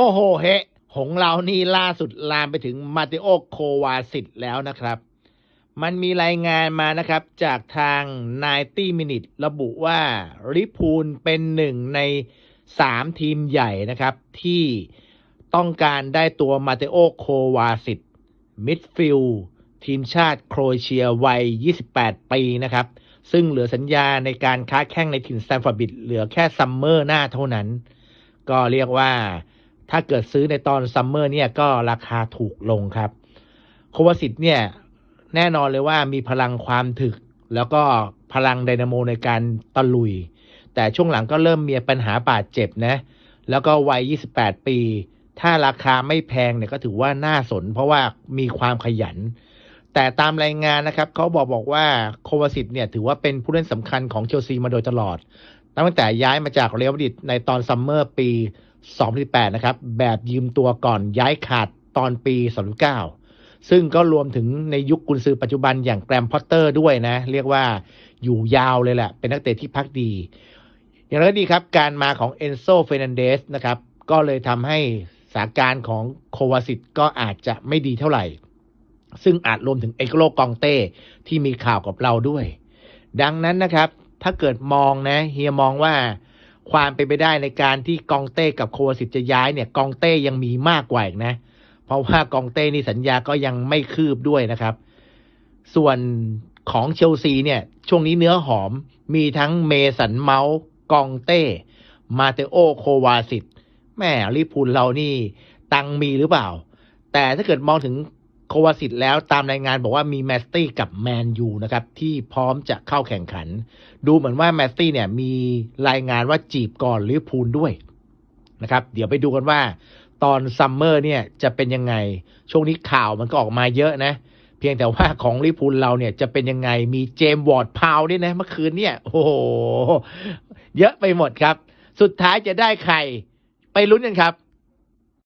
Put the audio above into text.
โอ้โหเฮหงเรานี่ล่าสุดลามไปถึงมาติโอโควาสิตแล้วนะครับ มันมีรายงานมานะครับจากทาง 90 Minute ระบุว่าลิพูลเป็นหนึ่งใน 3 ทีมใหญ่นะครับ ที่ต้องการได้ตัวมาเตโอโควาสิตมิดฟิลทีมชาติโครเอเชียวัย 28 ปีนะครับ ซึ่งเหลือสัญญาในการค้าแข่งในถิ่นแตนฟอร์บิดเหลือแค่ซัมเมอร์หน้าเท่านั้น ก็เรียกว่า ถ้าเกิดซื้อในตอนซัมเมอร์เนี่ยก็ราคาถูกลงครับโควาสิตเนี่ยแน่นอนเลยว่ามีพลังความถึก แล้วก็พลังไดนาโมในการตะลุย แต่ช่วงหลังก็เริ่มมีปัญหาบาดเจ็บนะ แล้วก็วัย 28 ปี ถ้าราคาไม่แพงเนี่ยก็ถือว่าน่าสน เพราะว่ามีความขยัน แต่ตามรายงานนะครับเขาบอกบอกว่าโควาสิตเนี่ยถือว่าเป็นผู้เล่นสำคัญของเชลซีมาโดยตลอด ตั้งแต่ย้ายมาจากเรอัลมาดริดในตอนซัมเมอร์ปี 2018 นะครับ แบบยืมตัวก่อนย้ายขาดตอนปี 2019ซึ่งก็รวมถึงในยุคกุนซือปัจจุบันอย่างแกรมพอตเตอร์ด้วยนะ เรียกว่าอยู่ยาวเลยแหละ เป็นนักเตะที่พักดี อย่างไรก็ดีครับ การมาของเอนโซเฟรนันเดสนะครับ ก็เลยทำให้สถานการณ์ของโควาสิตก็อาจจะไม่ดีเท่าไหร่ ซึ่งอาจรวมถึงเอกโลกองเต้ที่มีข่าวกับเราด้วย ดังนั้นนะครับ ถ้าเกิดมองนะเฮียมองว่าความเป็นไปได้ในการที่กองเต้กับโควาสิตจะย้ายเนี่ย กองเต้ยังมีมากกว่าอีกนะ เพราะว่ากองเต้นี่สัญญาก็ยังไม่คืบด้วยนะครับ ส่วนของเชลซีเนี่ย ช่วงนี้เนื้อหอมมีทั้งเมสันเมาส์กองเต้ มาเตโอโควาสิตแม่ลิพูลเรานี่ ตังมีหรือเปล่า แต่ถ้าเกิดมองถึง โควาสิตแล้วตามรายงานบอกว่ามีแมสตี้กับแมนยูนะครับ ที่พร้อมจะเข้าแข่งขัน ดูเหมือนว่าแมสตี้เนี่ยมีรายงานว่าจีบก่อนลิพูลด้วยนะครับ เดี๋ยวไปดูกันว่า ตอนซัมเมอร์เนี่ยจะเป็นยังไง ช่วงนี้ข่าวมันก็ออกมาเยอะนะ เพียงแต่ว่าของลิพูลเราเนี่ยจะเป็นยังไงมีเจมส์วอร์ดพาวด้วยนะเมื่อคืนเนี่ย โอ้โห เยอะไปหมดครับ สุดท้ายจะได้ใคร ไปลุ้นกันครับ